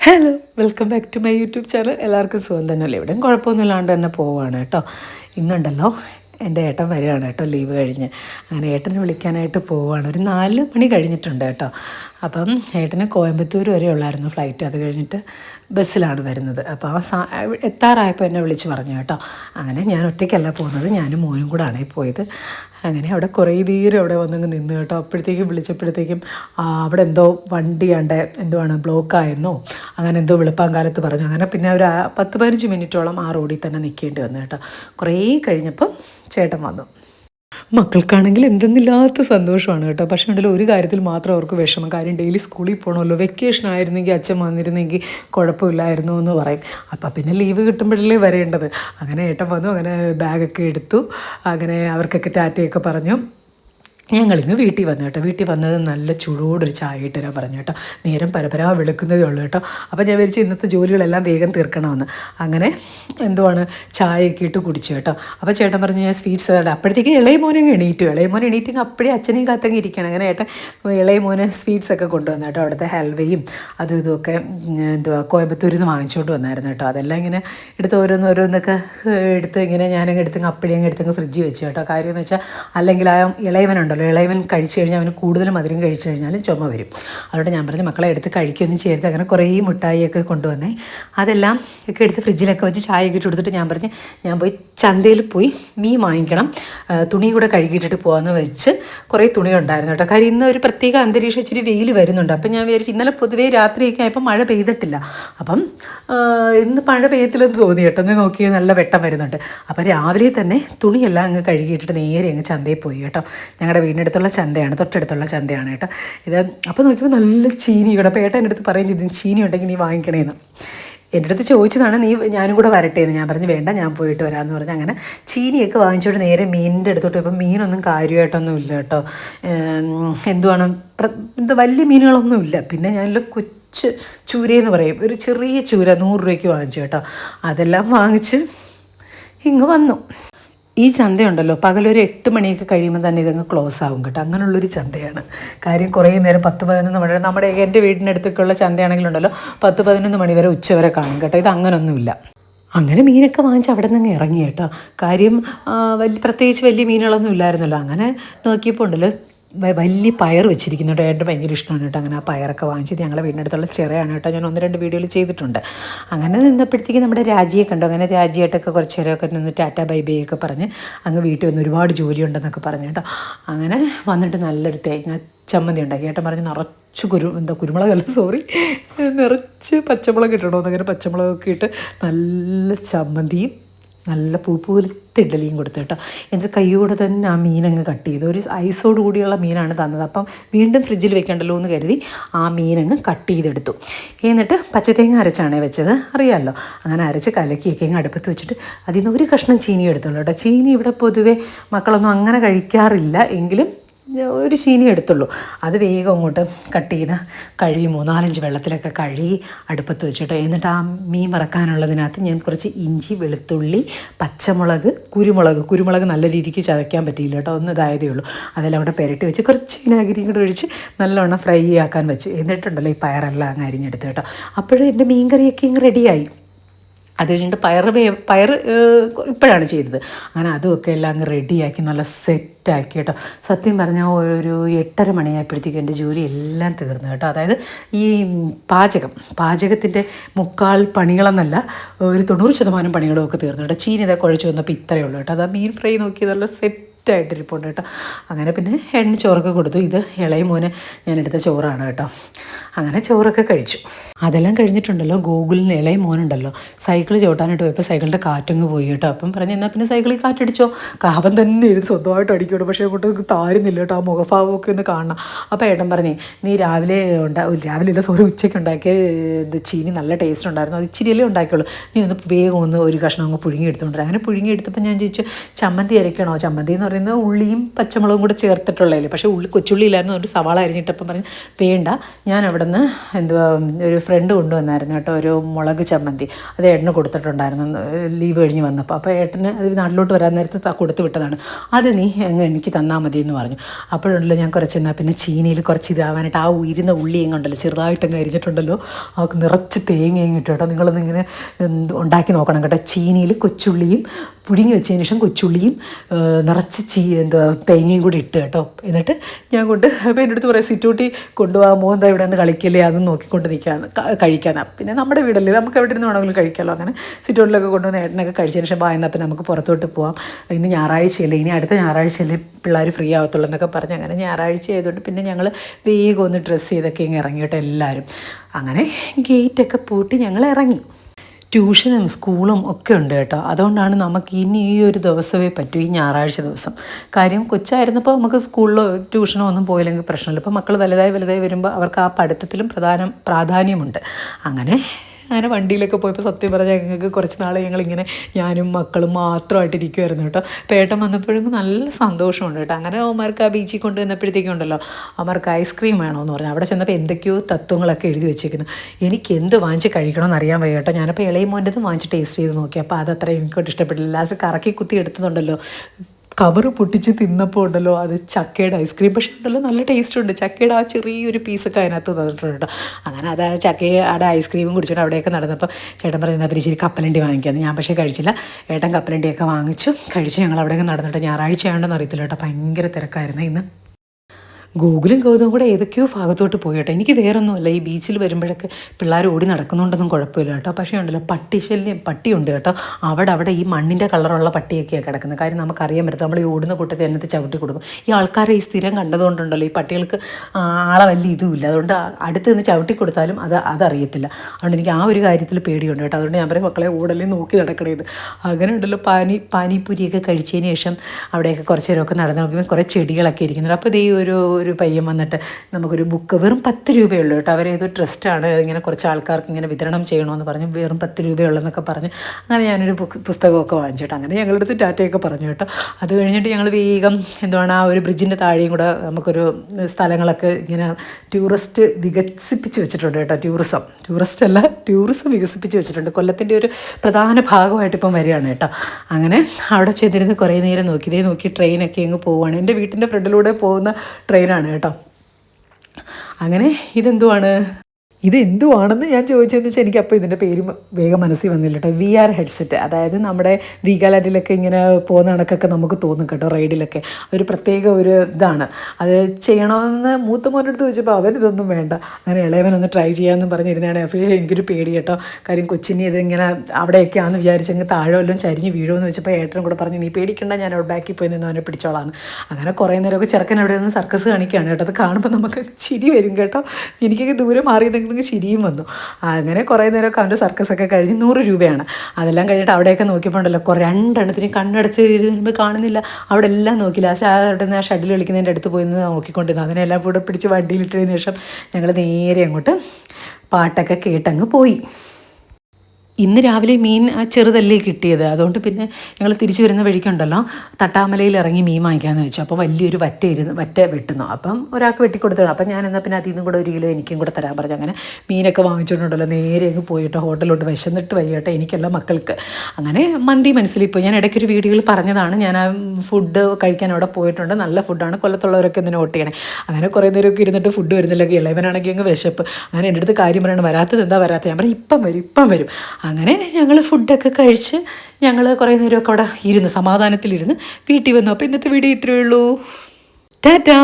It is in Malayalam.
Hello welcome back to my YouTube channel എല്ലാവർക്കും സുഖം തന്നെയല്ലേ എവിടെയും കുഴപ്പമൊന്നുമില്ലാണ്ട് തന്നെ പോവുകയാണ് കേട്ടോ. ഇന്നുണ്ടല്ലോ എന്റെ ഏട്ടൻ വരികയാണ് കേട്ടോ ലീവ് കഴിഞ്ഞ്. അങ്ങനെ ഏട്ടനെ വിളിക്കാനായിട്ട് പോവുകയാണ് ഒരു നാല് മണി കഴിഞ്ഞിട്ടുണ്ട് കേട്ടോ. അപ്പം ഏട്ടന് കോയമ്പത്തൂർ വരെ ഉള്ളായിരുന്നു ഫ്ലൈറ്റ് അത് കഴിഞ്ഞിട്ട് ബസ്സിലാണ് വരുന്നത്. അപ്പോൾ ആ സാ എത്താറായപ്പോൾ എന്നെ വിളിച്ച് പറഞ്ഞു കേട്ടോ. അങ്ങനെ ഞാൻ ഒറ്റയ്ക്കല്ല പോകുന്നത് ഞാനും മോനും കൂടാണ് പോയത്. അങ്ങനെ അവിടെ കുറേ ദീരം അവിടെ വന്നങ്ങ് നിന്ന് കേട്ടോ. അപ്പോഴത്തേക്കും വിളിച്ചപ്പോഴത്തേക്കും അവിടെ എന്തോ വണ്ടി കണ്ട് എന്തുവാണ് ബ്ലോക്കായെന്നോ അങ്ങനെ എന്തോ വെളുപ്പാങ്കാലത്ത് പറഞ്ഞു. അങ്ങനെ പിന്നെ ഒരു പത്ത് പതിനഞ്ച് മിനിറ്റോളം ആ റോഡിൽ തന്നെ നിൽക്കേണ്ടി വന്നു കേട്ടോ. കുറേ കഴിഞ്ഞപ്പം ചേട്ടൻ വന്നു. മക്കൾക്കാണെങ്കിൽ എന്തെന്നില്ലാത്ത സന്തോഷമാണ് കേട്ടോ. പക്ഷേ ഉണ്ടല്ലോ ഒരു കാര്യത്തിൽ മാത്രം അവർക്ക് വിഷമം. കാര്യം ഡെയിലി സ്കൂളിൽ പോകണമല്ലോ വെക്കേഷൻ ആയിരുന്നെങ്കിൽ അച്ഛൻ വന്നിരുന്നെങ്കിൽ കുഴപ്പമില്ലായിരുന്നു എന്ന് പറയും. അപ്പം പിന്നെ ലീവ് കിട്ടുമ്പോഴല്ലേ വരേണ്ടത്. അങ്ങനെ ഏട്ടൻ വന്നു അങ്ങനെ ബാഗൊക്കെ എടുത്തു. അങ്ങനെ അവർക്കൊക്കെ ടാറ്റയൊക്കെ പറഞ്ഞു. ഞങ്ങളിങ്ങ് വീട്ടിൽ വന്നു കേട്ടോ. വീട്ടിൽ വന്നത് നല്ല ചൂടോടൊരു ചായ ഇട്ട് പറഞ്ഞു കേട്ടോ. നേരം പരപരാ വെളുക്കുന്നതേ ഉള്ളൂ കേട്ടോ. അപ്പോൾ ഞാൻ വിചാരിച്ചു ഇന്നത്തെ ജോലികളെല്ലാം വേഗം തീർക്കണമെന്ന്. അങ്ങനെ എന്തുവാണ്? ചായയൊക്കെ ഇട്ട് കുടിച്ചു കേട്ടോ. അപ്പോൾ ചേട്ടൻ പറഞ്ഞു ഞാൻ സ്വീറ്റ്സ് തരാം അപ്പോഴത്തേക്ക് ഇളയ മോനും എണീറ്റു. ഇളയ മോൻ എണീറ്റെങ്കിൽ അപ്പോഴേ അച്ഛനെയും കാത്തങ്ങ് ഇരിക്കണം അങ്ങനെ ഏട്ടൻ ഇളയ മോന് സ്വീറ്റ്സ് ഒക്കെ കൊണ്ടുവന്നു കേട്ടോ. അവിടുത്തെ ഹൽവയും അതും ഇതുമൊക്കെ എന്തുവാ കോയമ്പത്തൂരിൽ നിന്ന് വാങ്ങിച്ചുകൊണ്ട് വന്നായിരുന്നു കേട്ടോ. അതെല്ലാം ഇങ്ങനെ എടുത്ത് ഓരോന്ന് ഓരോന്നൊക്കെ എടുത്ത് ഇങ്ങനെ ഞാനങ്ങ് എടുത്തങ്ങ് അപ്പഴേ അങ്ങ് എടുത്തങ്ങ് ഫ്രിഡ്ജിൽ വെച്ചു കേട്ടോ. കാര്യം എന്ന് വെച്ചാൽ അല്ലെങ്കിൽ ആ ഇളയവനുണ്ടല്ലോ ഇളയവൻ കഴിച്ചു കഴിഞ്ഞാൽ അവന് കൂടുതൽ മധുരം കഴിച്ചു കഴിഞ്ഞാലും ചുമ വരും. അതുകൊണ്ട് ഞാൻ പറഞ്ഞു മക്കളെ എടുത്ത് കഴിക്കുകയൊന്നും ചെയ്യരുത്. അങ്ങനെ കുറേ മിഠായിയൊക്കെ കൊണ്ടുവന്നേ. അതെല്ലാം ഒക്കെ എടുത്ത് ഫ്രിഡ്ജിലൊക്കെ വെച്ച് ചായ ഒക്കെ ഇട്ട് കൊടുത്തിട്ട് ഞാൻ പറഞ്ഞ് ഞാൻ പോയി ചന്തയിൽ പോയി മീൻ വാങ്ങിക്കണം. തുണി കൂടെ കഴുകിയിട്ടിട്ട് പോകാമെന്ന് വെച്ച് കുറേ തുണി ഉണ്ടായിരുന്നു കേട്ടോ. കാര്യം ഇന്ന് ഒരു പ്രത്യേക അന്തരീക്ഷം ഇച്ചിരി വെയിൽ വരുന്നുണ്ട്. അപ്പം ഞാൻ വിചാരിച്ചു ഇന്നലെ പൊതുവേ രാത്രിയൊക്കെ ആയപ്പോൾ മഴ പെയ്തിട്ടില്ല. അപ്പം ഇന്ന് മഴ പെയ്യത്തില്ലെന്ന് തോന്നി കേട്ടോ. ഒന്ന് നോക്കി നല്ല വെട്ടം വരുന്നുണ്ട്. അപ്പോൾ രാവിലെ തന്നെ തുണിയെല്ലാം അങ്ങ് കഴുകിയിട്ടിട്ട് നേരെ അങ്ങ് ചന്തയിൽ പോയി കേട്ടോ. ഞങ്ങളുടെ വീടിനടുത്തുള്ള ചന്തയാണ് തൊട്ടടുത്തുള്ള ചന്തയാണ് കേട്ടോ. ഇത് അപ്പോൾ നോക്കിയപ്പോൾ നല്ല ചീനി കേട്ടോ അപ്പോൾ ഏട്ടന്റെ അടുത്ത് പറയും ചെയ്തു ചീനി ഉണ്ടെങ്കിൽ നീ വാങ്ങിക്കണേന്ന്. എന്റെ അടുത്ത് ചോദിച്ചതാണ് നീ ഞാനും കൂടെ വരട്ടെ എന്ന്. ഞാൻ പറഞ്ഞു വേണ്ട ഞാൻ പോയിട്ട് വരാമെന്ന് പറഞ്ഞ്. അങ്ങനെ ചീനിയൊക്കെ വാങ്ങിച്ചോണ്ട് നേരെ മീനിന്റെ അടുത്തോട്ട് ഇപ്പം മീനൊന്നും കാര്യമായിട്ടൊന്നും ഇല്ല കേട്ടോ. എന്തുവാണ് എന്താ വലിയ മീനുകളൊന്നും ഇല്ല. പിന്നെ ഞാനല്ല കൊച്ച് ചൂരയെന്ന് പറയും. ഒരു ചെറിയ ചൂര നൂറ് രൂപയ്ക്ക് വാങ്ങിച്ചു കേട്ടോ. അതെല്ലാം വാങ്ങിച്ച് ഇങ്ങ് വന്നു. ഈ ചന്തയുണ്ടല്ലോ. പകലൊരു എട്ട് മണിയൊക്കെ കഴിയുമ്പോൾ തന്നെ ഇതങ്ങ് ക്ലോസ് ആകും കേട്ടോ. അങ്ങനെയുള്ളൊരു ചന്തയാണ്. കാര്യം കുറേ നേരം പത്ത് പതിനൊന്ന് മണി വരെ നമ്മുടെ എന്റെ വീടിനടുത്തൊക്കെയുള്ള ചന്തയാണെങ്കിലുണ്ടല്ലോ പത്ത് പതിനൊന്ന് മണി വരെ ഉച്ച വരെ കാണും കേട്ടോ. ഇത് അങ്ങനൊന്നുമില്ല. അങ്ങനെ മീനൊക്കെ വാങ്ങിച്ച് അവിടെ നിന്ന് ഇറങ്ങി കേട്ടോ. കാര്യം വലിയ പ്രത്യേകിച്ച് വലിയ മീനുകളൊന്നും ഇല്ലായിരുന്നല്ലോ. അങ്ങനെ നോക്കിയപ്പോൾ ഉണ്ടല്ലോ വലിയ പയർ വെച്ചിരിക്കുന്നു കേട്ടോ ഏട്ടൻ ഭയങ്കര ഇഷ്ടമാണ് കേട്ടോ. അങ്ങനെ ആ പയറൊക്കെ വാങ്ങിച്ചത് ഞങ്ങളെ വീടിനടുത്തുള്ള ചെറിയാണ് കേട്ടോ. ഞാൻ ഒന്ന് രണ്ട് വീഡിയോയിൽ ചെയ്തിട്ടുണ്ട്. അങ്ങനെ നിന്നപ്പോഴത്തേക്ക് നമ്മുടെ രാജിയെ കണ്ടു. അങ്ങനെ രാജിയായിട്ടൊക്കെ കുറച്ച് നേരമൊക്കെ നിന്ന് ടാറ്റ ബൈ ബൈ ഒക്കെ പറഞ്ഞ് അങ്ങ് വീട്ടിൽ വന്ന് ഒരുപാട് ജോലിയുണ്ടെന്നൊക്കെ പറഞ്ഞു കേട്ടോ. അങ്ങനെ വന്നിട്ട് നല്ലൊരു തേങ്ങ ചമ്മന്തി ഉണ്ടാക്കി. ഏട്ടൻ പറഞ്ഞ് നിറച്ച് കുരു എന്താ കുരുമുളകല്ല? സോറി. നിറച്ച് പച്ചമുളക് ഇട്ടണോ അങ്ങനെ പച്ചമുളകൊക്കെ ഇട്ട് നല്ല ചമ്മന്തിയും നല്ല പൂ പോലത്തെ ഇഡ്ഡലിയും കൊടുത്തു കേട്ടോ. എന്റെ കൈയോടെ തന്നെ ആ മീനങ്ങ് കട്ട് ചെയ്തു. ഒരു ഐസോട് കൂടിയുള്ള മീനാണ് തന്നത്. അപ്പം വീണ്ടും ഫ്രിഡ്ജിൽ വെക്കണ്ടല്ലോ എന്ന് കരുതി ആ മീനങ്ങ് കട്ട് ചെയ്തെടുത്തു. എന്നിട്ട് പച്ചത്തേങ്ങ അരച്ചാണേ വെച്ചത്. അറിയാമല്ലോ അങ്ങനെ അരച്ച് കലക്കിയൊക്കെ അടുപ്പത്ത് വെച്ചിട്ട് അതിൽ നിന്ന് ഒരു കഷ്ണം ചീനി എടുത്തുള്ളൂ കേട്ടോ. ചീനി ഇവിടെ പൊതുവേ മക്കളൊന്നും അങ്ങനെ കഴിക്കാറില്ല. എങ്കിലും ഒരു ശീനി എടുത്തുള്ളൂ. അത് വേഗം അങ്ങോട്ട് കട്ട് ചെയ്ത് കഴുകി മൂന്നാലഞ്ച് വെള്ളത്തിലൊക്കെ കഴുകി അടുപ്പത്ത് വെച്ചിട്ട്. എന്നിട്ട് ആ മീൻ വറക്കാനുള്ളതിനകത്ത് ഞാൻ കുറച്ച് ഇഞ്ചി വെളുത്തുള്ളി പച്ചമുളക് കുരുമുളക്. കുരുമുളക് നല്ല രീതിക്ക് ചതയ്ക്കാൻ പറ്റിയില്ല കേട്ടോ. ഒന്ന് ഇതായതേ ഉള്ളൂ. അതെല്ലാം കൂടെ പുരട്ടി വെച്ച് കുറച്ച് വിനാഗിരിയും കൂടെ ഒഴിച്ച് നല്ലോണം ഫ്രൈ ആക്കാൻ വെച്ചു. എന്നിട്ടുണ്ടല്ലോ ഈ പയറെല്ലാം അങ്ങ് അരിഞ്ഞെടുത്ത് കേട്ടോ. അപ്പോഴും എന്റെ മീൻ കറിയൊക്കെ ഇങ്ങ് റെഡിയായി അത് കഴിഞ്ഞിട്ട് പയർ വേ പയർ ഇപ്പോഴാണ് ചെയ്തത്. അങ്ങനെ അതുമൊക്കെ എല്ലാം അങ്ങ് റെഡിയാക്കി നല്ല സെറ്റാക്കി കേട്ടോ. സത്യം പറഞ്ഞാൽ ഒരു എട്ടര മണിയായപ്പോഴത്തേക്കും എന്റെ ജോലി എല്ലാം തീർന്നു കേട്ടോ. അതായത് ഈ പാചകം പാചകത്തിന്റെ മുക്കാൽ പണികളെന്നല്ല ഒരു തൊണ്ണൂറ് ശതമാനം പണികളും ഒക്കെ തീർന്നു കേട്ടോ. ചീനി ഇതൊക്കെ കുഴച്ച് വന്നപ്പോൾ ഇത്രയേ ഉള്ളൂ കേട്ടോ. അത് മീൻ ഫ്രൈ നോക്കി നല്ല സെറ്റ് സെറ്റായിട്ടിരിപ്പുണ്ട് കേട്ടോ. അങ്ങനെ പിന്നെ എണ്ണ ചോറൊക്കെ കൊടുത്തു. ഇത് ഇളയ മോനെ ഞാൻ എടുത്ത ചോറാണ് കേട്ടോ. അങ്ങനെ ചോറൊക്കെ കഴിച്ചു. അതെല്ലാം കഴിഞ്ഞിട്ടുണ്ടല്ലോ. ഗൂഗിളിന് ഇളയ മോനുണ്ടല്ലോ. സൈക്കിൾ ചവിട്ടാനായിട്ട് പോയപ്പോൾ സൈക്കിളിന്റെ കാറ്റങ്ങ് പോയി കേട്ടോ. അപ്പം പറഞ്ഞു എന്നാൽ പിന്നെ സൈക്കിളിൽ കാറ്റടിച്ചോ? കാവൻ തന്നെ ഇരുന്ന് സ്വന്തമായിട്ട് അടിക്കുള്ളൂ പക്ഷേ അങ്ങോട്ട് താരുന്നില്ല കേട്ടോ. ആ മുഖഭാവമൊക്കെ ഒന്ന് കാണണം. അപ്പോൾ ഏട്ടൻ പറഞ്ഞേ നീ രാവിലെ ഉണ്ടാ രാവിലെ ഇല്ല സോറി ഉച്ചയ്ക്ക് ഉണ്ടാക്കിയ ഇത് ചീനി നല്ല ടേസ്റ്റ് ഉണ്ടായിരുന്നു. അത് ഇച്ചിരിയല്ലേ ഉണ്ടാക്കിയുള്ളൂ. നീ ഒന്ന് വേഗം ഒന്ന് ഒരു കഷ്ണം അങ്ങ് പുഴുങ്ങി എടുത്തുകൊണ്ട് അങ്ങനെ പുഴുങ്ങി എടുത്തപ്പോൾ ഞാൻ ചോദിച്ചു ചമ്മന്തി അരയ്ക്കണോ? ചമ്മന്തി എന്ന് പറയുന്നത് ഉള്ളിയും പച്ചമുളകും കൂടെ ചേർത്തിട്ടുള്ളതിൽ പക്ഷേ ഉള്ളി കൊച്ചുള്ളി ഇല്ലായിരുന്നു അതുകൊണ്ട് സവാള അരിഞ്ഞിട്ടപ്പം പറഞ്ഞു വേണ്ട ഞാൻ അവിടെ നിന്ന് എന്തുവാ ഒരു ഫ്രണ്ട് കൊണ്ടുവന്നായിരുന്നു കേട്ടോ ഒരു മുളക് ചമ്മന്തി. അത് ഏട്ടന് കൊടുത്തിട്ടുണ്ടായിരുന്നു ലീവ് കഴിഞ്ഞ് വന്നപ്പോൾ. അപ്പോൾ ഏട്ടന് അത് നാട്ടിലോട്ട് വരാൻ നേരത്ത് കൊടുത്തു വിട്ടതാണ്. അത് നീ എനിക്ക് തന്നാൽ മതി എന്ന് പറഞ്ഞു. അപ്പോഴുണ്ടല്ലോ ഞാൻ കുറച്ച് എന്നാൽ പിന്നെ ചീനിയിൽ കുറച്ച് ഇതാവാനായിട്ട് ആ ഉയരുന്ന ഉള്ളിയും ചെറുതായിട്ട് ചെറുതായിട്ടങ്ങ് അരിഞ്ഞിട്ടുണ്ടല്ലോ. അവർക്ക് നിറച്ച് തേങ്ങ കിട്ടും കേട്ടോ നിങ്ങളൊന്നിങ്ങനെ ഉണ്ടാക്കി നോക്കണം കേട്ടോ. ചീനിയിൽ കൊച്ചുള്ളിയും പുഴുങ്ങി വെച്ചതിന് ശേഷം കൊച്ചുള്ളിയും നിറച്ച് ചീ എന്താ തേങ്ങയും കൂടി ഇട്ട് കേട്ടോ. എന്നിട്ട് ഞാൻ കൊണ്ട് അപ്പോൾ എന്റെ അടുത്ത് പറയാം സിറ്റൂട്ടി കൊണ്ടുപോകാൻ മോന്താ ഇവിടെ നിന്ന് കളിക്കല്ലേ അതും നോക്കിക്കൊണ്ട് നിൽക്കാൻ കഴിക്കാനാണ് പിന്നെ നമ്മുടെ വീടല്ലേ നമുക്ക് എവിടെ നിന്ന് വേണമെങ്കിലും കഴിക്കാമല്ലോ അങ്ങനെ. സിറ്റൂട്ടിലൊക്കെ കൊണ്ടുവന്ന് ഏട്ടനൊക്കെ കഴിച്ചതിന് ശേഷം വായന അപ്പം നമുക്ക് പുറത്തോട്ട് പോവാം. ഇന്ന് ഞായറാഴ്ചയല്ലേ ഇനി അടുത്ത ഞായറാഴ്ചയല്ലേ പിള്ളേർ ഫ്രീ ആവത്തുള്ളൂ എന്നൊക്കെ പറഞ്ഞ് അങ്ങനെ ഞായറാഴ്ച ആയതുകൊണ്ട് പിന്നെ ഞങ്ങൾ വേഗം ഒന്ന് ഡ്രസ്സ് ചെയ്തൊക്കെ ഇങ്ങനെ ഇറങ്ങിയിട്ട് എല്ലാവരും. അങ്ങനെ ഗേറ്റൊക്കെ പൂട്ടി ഞങ്ങൾ ഇറങ്ങി. ട്യൂഷനും സ്കൂളും ഒക്കെ ഉണ്ട് കേട്ടോ. അതുകൊണ്ടാണ് നമുക്ക് ഇനി ഈ ഒരു ദിവസമേ പറ്റൂ ഈ ഞായറാഴ്ച ദിവസം. കാര്യം കൊച്ചായിരുന്നപ്പോൾ നമുക്ക് സ്കൂളിലോ ട്യൂഷനോ ഒന്നും പോയില്ലെങ്കിൽ പ്രശ്നമില്ല. ഇപ്പോൾ മക്കൾ വലുതായി വലുതായി വരുമ്പോൾ അവർക്ക് ആ പഠിത്തത്തിലും പ്രധാനം പ്രാധാന്യമുണ്ട്. അങ്ങനെ അങ്ങനെ വണ്ടിയിലൊക്കെ പോയപ്പോൾ സത്യം പറഞ്ഞാൽ ഞങ്ങൾക്ക് കുറച്ച് നാൾ ഞങ്ങളിങ്ങനെ ഞാനും മക്കളും മാത്രമായിട്ട് ഇരിക്കുമായിരുന്നു കേട്ടോ. പേട്ടം വന്നപ്പോഴും നല്ല സന്തോഷമുണ്ട് കേട്ടോ. അങ്ങനെ അവന്മാർക്ക് ആ ബീച്ചിൽ കൊണ്ടുവന്നപ്പോഴത്തേക്കും ഉണ്ടല്ലോ അവന്മാർക്ക് ഐസ്ക്രീം വേണമെന്ന് പറഞ്ഞു. അവിടെ ചെന്നപ്പോൾ എന്തൊക്കെയോ തത്വങ്ങളൊക്കെ എഴുതി വെച്ചിരിക്കുന്നു എനിക്ക് എന്ത് വാങ്ങിച്ച് കഴിക്കണമെന്ന് അറിയാൻ വയ്യ കേട്ടോ. ഞാനപ്പോൾ ഇളയ മോന്റെത് വാങ്ങിച്ച് ടേസ്റ്റ് ചെയ്ത് നോക്കി. അപ്പോൾ അതത്ര എനിക്കോട്ട് ഇഷ്ടപ്പെട്ടില്ല. ലാസ്റ്റ് കറക്കി കുത്തി എടുത്തതുണ്ടല്ലോ കവറ് പൊട്ടിച്ച് തിന്നപ്പോൾ ഉണ്ടല്ലോ അത് ചക്കയുടെ ഐസ്ക്രീം പക്ഷേ ഉണ്ടല്ലോ നല്ല ടേസ്റ്റ് ഉണ്ട്. ചക്കയുടെ ആ ചെറിയൊരു പീസൊക്കെ അതിനകത്ത് തന്നിട്ടുണ്ട്. അങ്ങനെ അത് ചക്കയുടെ ഐസ്ക്രീമും കുടിച്ചിട്ട് അവിടെയൊക്കെ നടന്നപ്പോൾ ചേട്ടൻ പറയുന്നത് അവർ ഇച്ചിരി കപ്പലണ്ടി വാങ്ങിക്കാമെന്ന് ഞാൻ പക്ഷേ കഴിച്ചില്ല. ഏട്ടൻ കപ്പലണ്ടിയൊക്കെ വാങ്ങിച്ചു. കഴിച്ച് ഞങ്ങൾ അവിടെയൊക്കെ നടന്നിട്ട് ഞായറാഴ്ച ആയതുകൊണ്ടെന്ന് അറിയത്തില്ല കേട്ടോ. ഭയങ്കര തിരക്കായിരുന്നു. ഇന്ന് ഗൂഗിളും ഗൗതവും കൂടെ ഏതൊക്കെയോ ഭാഗത്തോട്ട് പോയിട്ടോ. എനിക്ക് വേറൊന്നുമല്ല. ഈ ബീച്ചിൽ വരുമ്പോഴൊക്കെ പിള്ളേർ ഓടി നടക്കുന്നുണ്ടൊന്നും കുഴപ്പമില്ല കേട്ടോ. പക്ഷേ ഉണ്ടല്ലോ പട്ടി ശല്യം പട്ടിയുണ്ട് കേട്ടോ. അവിടെ അവിടെ ഈ മണ്ണിന്റെ കളറുള്ള പട്ടിയൊക്കെയാണ് കിടക്കുന്നത്. കാര്യം നമുക്കറിയാൻ പറ്റും നമ്മൾ ഈ ഓടുന്ന കൂട്ടത്തിൽ എന്നത്തെ ചവിട്ടി കൊടുക്കും. ഈ ആൾക്കാരെ ഈ സ്ഥിരം കണ്ടതുകൊണ്ടുണ്ടല്ലോ ഈ പട്ടികൾക്ക് ആളെ വലിയ ഇതുമില്ല. അതുകൊണ്ട് അടുത്ത് നിന്ന് ചവിട്ടി കൊടുത്താലും അത് അതറിയത്തില്ല. അതുകൊണ്ട് എനിക്ക് ആ ഒരു കാര്യത്തിൽ പേടിയുണ്ട് കേട്ടോ. അതുകൊണ്ട് ഞാൻ പറയും മക്കളെ ഓടല്ലേ നോക്കി നടക്കണേത് അങ്ങനെ ഉണ്ടല്ലോ പാനി പാനിപ്പൂരിയൊക്കെ കഴിച്ചതിന് ശേഷം അവിടെയൊക്കെ കുറച്ച് നേരമൊക്കെ നടന്ന് നോക്കുമ്പോൾ കുറേ ചെടികളൊക്കെ ഇരിക്കുന്നുണ്ട്. അപ്പോൾ ദേ ഒരു ഒരു പയ്യൻ വന്നിട്ട് നമുക്കൊരു ബുക്ക് വെറും പത്ത് രൂപയുള്ളൂ കേട്ടോ. അവരേതോ ട്രസ്റ്റാണ് ഇങ്ങനെ കുറച്ച് ആൾക്കാർക്ക് ഇങ്ങനെ വിതരണം ചെയ്യണമെന്ന് പറഞ്ഞു വെറും പത്ത് രൂപയുള്ളതെന്നൊക്കെ പറഞ്ഞ് അങ്ങനെ ഞാനൊരു പുസ്തകമൊക്കെ വാങ്ങിച്ചു അങ്ങനെ ഞങ്ങളുടെ അടുത്ത് ടാറ്റയൊക്കെ പറഞ്ഞു കേട്ടോ. അത് കഴിഞ്ഞിട്ട് ഞങ്ങൾ വേഗം എന്താണ് ആ ഒരു ബ്രിഡ്ജിന്റെ താഴെയും കൂടെ നമുക്കൊരു സ്ഥലങ്ങളൊക്കെ ഇങ്ങനെ ടൂറിസ്റ്റ് വികസിപ്പിച്ച് വെച്ചിട്ടുണ്ട് കേട്ടോ. ടൂറിസം ടൂറിസ്റ്റ് അല്ല ടൂറിസം വികസിപ്പിച്ച് വെച്ചിട്ടുണ്ട്. കൊല്ലത്തിന്റെ ഒരു പ്രധാന ഭാഗമായിട്ട് ഇപ്പം വരികയാണ് കേട്ടോ. അങ്ങനെ അവിടെ ചെന്നിരുന്ന് കുറേ നേരം നോക്കി. ഇതേ നോക്കി ട്രെയിനൊക്കെ അങ്ങ് പോവുകയാണ് എന്റെ വീട്ടിന്റെ ഫ്രണ്ടിലൂടെ പോകുന്ന ട്രെയിനാണ് കേട്ടോ. അങ്ങനെ ഇതെന്തുവാണ്? ഇത് എന്തുവാണെന്ന് ഞാൻ ചോദിച്ചതെന്ന് വെച്ചാൽ എനിക്ക് അപ്പോൾ ഇതിന്റെ പേര് വേഗം മനസ്സിൽ വന്നില്ല കേട്ടോ വി ആർ ഹെഡ്സെറ്റ് അതായത് നമ്മുടെ വീഗാലാൻഡിലൊക്കെ ഇങ്ങനെ പോകുന്ന കണക്കൊക്കെ നമുക്ക് തോന്നും കേട്ടോ റൈഡിലൊക്കെ. ഒരു പ്രത്യേക ഒരു ഇതാണ്. അത് ചെയ്യണമെന്ന് മൂത്ത മോനോട് ചോദിച്ചപ്പോൾ അവൻ ഇതൊന്നും വേണ്ട. അങ്ങനെ ഇളയവനൊന്ന് ട്രൈ ചെയ്യാമെന്ന് പറഞ്ഞിരുന്നതാണ്. അപ്പോൾ എനിക്കൊരു പേടി കേട്ടോ. കാര്യം കൊച്ചിനെ ഇതിങ്ങനെ അവിടെയൊക്കെയാണെന്ന് വിചാരിച്ചെങ്കിൽ താഴെ വല്ലതും ചരിഞ്ഞ് വീഴുമെന്ന് വെച്ചപ്പോൾ ഏട്ടനും കൂടെ പറഞ്ഞു നീ പേടിക്കണ്ട ഞാൻ അവിടെ ബാക്കിൽ പോയി നിന്ന് അവനെ പിടിച്ചോളാണ് അങ്ങനെ കുറേ നേരമൊക്കെ ചെറുക്കൻ അവിടെ നിന്ന് സർക്കസ് കാണിക്കുകയാണ് കേട്ടോ. അത് കാണുമ്പോൾ നമുക്ക് ചിരി വരും കേട്ടോ. എനിക്കൊക്കെ ദൂരെ മാറിയതെങ്കിലും ചിരിയും വന്നു. അങ്ങനെ കുറേ നേരമൊക്കെ അവന്റെ സർക്കസൊക്കെ കഴിഞ്ഞ് നൂറ് രൂപയാണ്. അതെല്ലാം കഴിഞ്ഞിട്ട് അവിടെയൊക്കെ നോക്കിയപ്പോൾ ഉണ്ടല്ലോ കുറേ രണ്ടെണ്ണത്തിന് കണ്ണടച്ച് ഇരുന്ന് കാണുന്നില്ല. അവിടെ എല്ലാം നോക്കി. ലാസ്റ്റ് അവിടെ നിന്ന് ആ ഷട്ടിൽ കളിക്കുന്നതിന്റെ അടുത്ത് പോയി നിന്ന് നോക്കിക്കൊണ്ടിരുന്നു. അതിനെല്ലാം കൂടെ പിടിച്ച് വണ്ടിയിലിട്ടതിന് ശേഷം ഞങ്ങൾ നേരെ അങ്ങോട്ട് പാട്ടൊക്കെ കേട്ടങ്ങ് പോയി. ഇന്ന് രാവിലെ മീൻ ചെറുതല്ലേ കിട്ടിയത്. അതുകൊണ്ട് പിന്നെ ഞങ്ങൾ തിരിച്ചു വരുന്ന വഴിക്കുണ്ടല്ലോ. തട്ടാമലയിൽ ഇറങ്ങി മീൻ വാങ്ങിക്കാമെന്ന് വെച്ചു. അപ്പോൾ വലിയൊരു വറ്റ ഇരുന്ന് വറ്റ വെട്ടുന്നു. അപ്പം ഒരാൾക്ക് വെട്ടിക്കൊടുത്തു അപ്പം ഞാൻ എന്നാൽ പിന്നെ അതിൽ നിന്നും കൂടെ ഒരു കിലോ എനിക്കും കൂടെ തരാൻ പറഞ്ഞു. അങ്ങനെ മീനൊക്കെ വാങ്ങിച്ചുകൊണ്ടുണ്ടല്ലോ നേരെ അങ്ങ് പോയിട്ട് ഹോട്ടലിലോട്ട് വിശന്നിട്ട് വയ്യട്ടെ എനിക്കല്ല മക്കൾക്ക്. അങ്ങനെ മന്തി മനസ്സിലിപ്പോൾ ഞാൻ ഇടയ്ക്കൊരു വീഡിയോയിൽ പറഞ്ഞതാണ്. ഞാൻ ആ ഫുഡ് കഴിക്കാൻ അവിടെ പോയിട്ടുണ്ട്. നല്ല ഫുഡാണ്. കൊല്ലത്തുള്ളവരൊക്കെ ഒന്ന് നോട്ട് ചെയ്യണേ. അങ്ങനെ കുറേ നേരമൊക്കെ ഇരുന്നിട്ട് ഫുഡ് വരുന്നില്ല ഇളവനാണെങ്കിൽ അങ്ങ് വിശപ്പ്. അങ്ങനെ എന്റെ അടുത്ത് കാര്യം പറയണം. വരാത്തത് എന്താ വരാത്തത്? ഞാൻ പറയും ഇപ്പം വരും ഇപ്പം വരും. അങ്ങനെ ഞങ്ങൾ ഫുഡൊക്കെ കഴിച്ച് ഞങ്ങൾ കുറേ നേരമൊക്കെ അവിടെ ഇരുന്ന് സമാധാനത്തിലിരുന്ന് വീട്ടിൽ വന്നു. അപ്പോൾ ഇന്നത്തെ വീഡിയോ ഇത്രയേ ഉള്ളൂ. ടാറ്റാ.